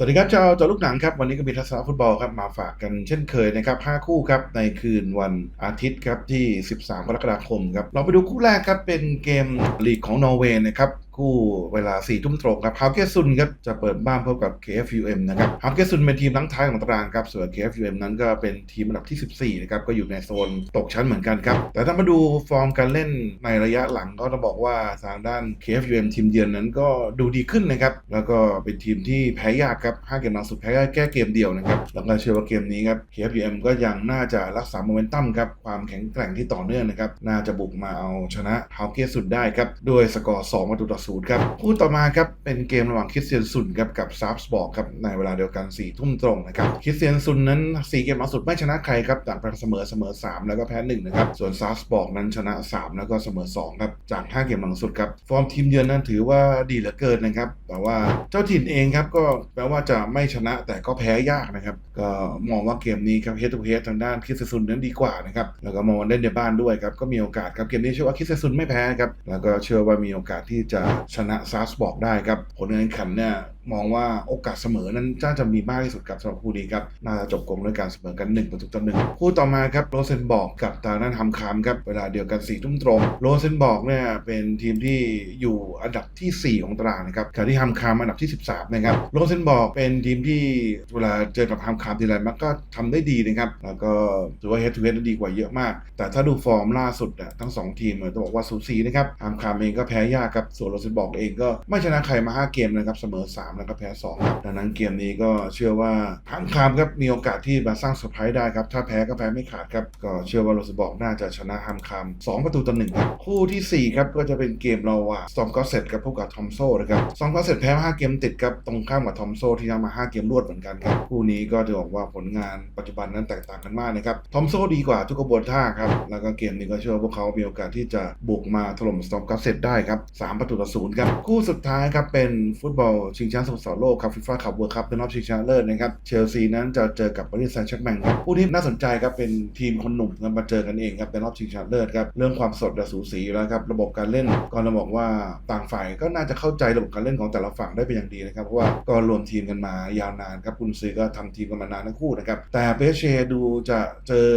สวัสดีครับชาวจอลูกหนังครับ วันนี้ก็มีทัศนฟุตบอลครับมาฝากกันเช่นเคยนะครับ 5 คู่ครับในคืนวันอาทิตย์ครับที่ 13 กรกฎาคมครับ เราไปดูคู่แรกครับเป็นเกมลีกของนอร์เวย์นะครับ คู่เวลา4ทุ่มตรงครับฮาวเกซุนครับจะเปิดบ้านพบกับ KFUM นะครับฮาวเกซุนเป็นทีมทั้งท้ายของตารางครับส่วน KFUM นั้นก็เป็นทีมอันดับที่ 14นะครับก็อยู่ในโซนตกชั้นเหมือนกันครับแต่ถ้ามาดูฟอร์มการเล่นในระยะหลังก็ต้องบอกว่าทางด้าน KFUM ทีมเยือนนั้นก็ดูดีขึ้นนะครับแล้วก็เป็นทีมที่แพ้ยากครับ5เกมหลังสุดแพ้แค่เกมเดียวนะครับแล้วก็เชื่อว่าเกมนี้ครับ KFUM ก็ยังน่าจะรักษาโมเมนตัมครับความแข็งแกร่งที่ต่อเนื่องนะครับน่าจะบุกมาเอาชนะฮาวเกสุนได้ครับด้วยสกอร์2ประตูต่อศูนย์ครับคู่ต่อมาครับเป็นเกมระหว่างคริสเตียนซุนครับกับซาร์สบอร์กครับในเวลาเดียวกัน4ทุ่มตรงนะครับคริสเตียนซุนนั้น 4 เกมหลังสุดไม่ชนะใครครับต่างแพ้เสมอเสมอ 3 แล้วก็แพ้1นะครับส่วนซาร์สบอร์กนั้นชนะ 3 แล้วก็เสมอ2ครับจาก 5 เกมหลังสุดครับฟอร์มทีมเยือนนั้นถือว่าดีเหลือเกินนะครับแต่ว่าเจ้าถิ่นเองครับก็แปลว่าจะไม่ชนะแต่ก็แพ้ยากนะครับก็มองว่าเกมนี้ครับเฮดทูเฮดทางด้านคริสเตียนซุนนั้นดีกว่านะครับแล้วก็มองว่าเล่นในบ้านด้วยครับก็มีโอกาสครับเกมนี้เชื่อว่าคริสเตียนซุนไม่แพ้ครับแล้วก็เชื่อว่ามีโอกาสที่จะชนะซาร์สบอกได้ครับผลการแข่งขันเนี่ย มองว่าโอกาสเสมอนั้นน่าจะมีมากที่สุดครับสำหรับคู่นี้ครับน่าจะจบกลมด้วยการเสมอกัน1ประตูต่อหนึ่งคู่ต่อมาครับโรเซนบอร์กกับทางด้านฮัมคามครับเวลาเดียวกัน4ี่ทุ่มตรงโรเซนบอร์กเนี่ยเป็นทีมที่อยู่อันดับทีสี่ 4 ของตารางนะครับขณะที่ฮัมคามอันดับที่ 13นะครับโรเซนบอร์กเป็นทีมที่เวลาเจอกับฮัมคามทีไรมันก็ทำได้ดีนะครับแล้วก็ถือว่าเฮดทูเฮดดีกว่าเยอะมาก แต่ถ้าดูฟอร์มล่าสุดอะทั้งสองทีมต้องบอกว่าสูสีนะครับฮัมคามเองก็แพ้ยากครับส่วนโรเซนบอร์กเองก็ไม่ชนะใครมาห้าเกมนะครับเสมอสามแล้วก็แพ้สองครับดังนั้นเกมนี้ก็เชื่อว่าฮัมคามครับมีโอกาสที่มาสร้างเซอร์ไพรส์ได้ครับ ถ้าแพ้ก็แพ้ไม่ขาดครับ ก็เชื่อว่าโรสบอกน่าจะชนะฮัมคาม2ประตูต่อหนึ่งครับคู่ทีสี่4 ครับ ก็จะเป็นเกมเราว่าสอมก็เสร็จกับพบกับทอมโซ่นะครับสอมก็เสร็จแพ้5เกมติดครับตรงข้ามกับทอมโซ่ที่ทำมา 5 เกมรวดเหมือนกันครับคู่นี้ก็จะบอกว่าผลงานปัจจุบันนั้นแตกต่างกันมากนะครับทอมโซ่ดีกว่าทุกกระบวนท่าครับแล้วก็เกมนี้ก็เชื่อว่าพวกเขามีโอกาสที่จะบุกมาถล่มสอมก็เสร็จได้ครับสามประตูต่อศูนย์ครับคู่สุดท้ายครับเป็นฟุตบอลชิงแชมป์สโมสรโลกครับฟีฟ่าคัพเวิร์คัพเป็นรอบชิงชนะเลิศนะครับเชลซีนั้นจะเจอกับปารีสแซงต์แชร์กแมงครับคู่นี้น่าสนใจครับเป็นทีมคนหนุ่มกันมาเจอกันเองครับเป็นรอบชิงชนะเลิศครับเรื่องความสดและสูสีอยู่แล้วครับระบบการเล่นก็เราบอกว่าต่างฝ่ายก็น่าจะเข้าใจระบบการเล่นของแต่ละฝั่งได้เป็นอย่างดีนะครับเพราะว่าก็รวมทีมกันมายาวนานครับคุณซื้อก็ทำทีมกันมานานทั้งคู่นะครับแต่เปเชดูจะเจอ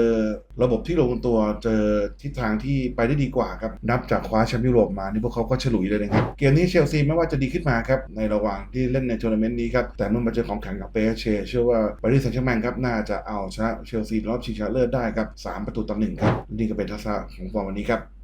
ระบบที่ลงตัวเจอทิศทางที่ไปได้ดีกว่าครับนับจากคว้าแชมป์ยุโรปมานี่พวกเขาก็ฉลุยเลยนะครับเกมนี้เชลซีไม่ว่าจะดีขึ้นมาครับในระหว่างที่เล่นในทัวร์นาเมนต์นี้ครับ แต่เมื่อมาเจอของแข่งกับเปเชเชื่อว่าปารีสแซงต์แชร์แมงครับ น่าจะเอาชนะเชลซีรอบชิงชนะเลิศได้ครับสามประตูต่อหนึ่งครับ นี่ก็เป็นทัศนะของฟอร์มวันนี้ครับ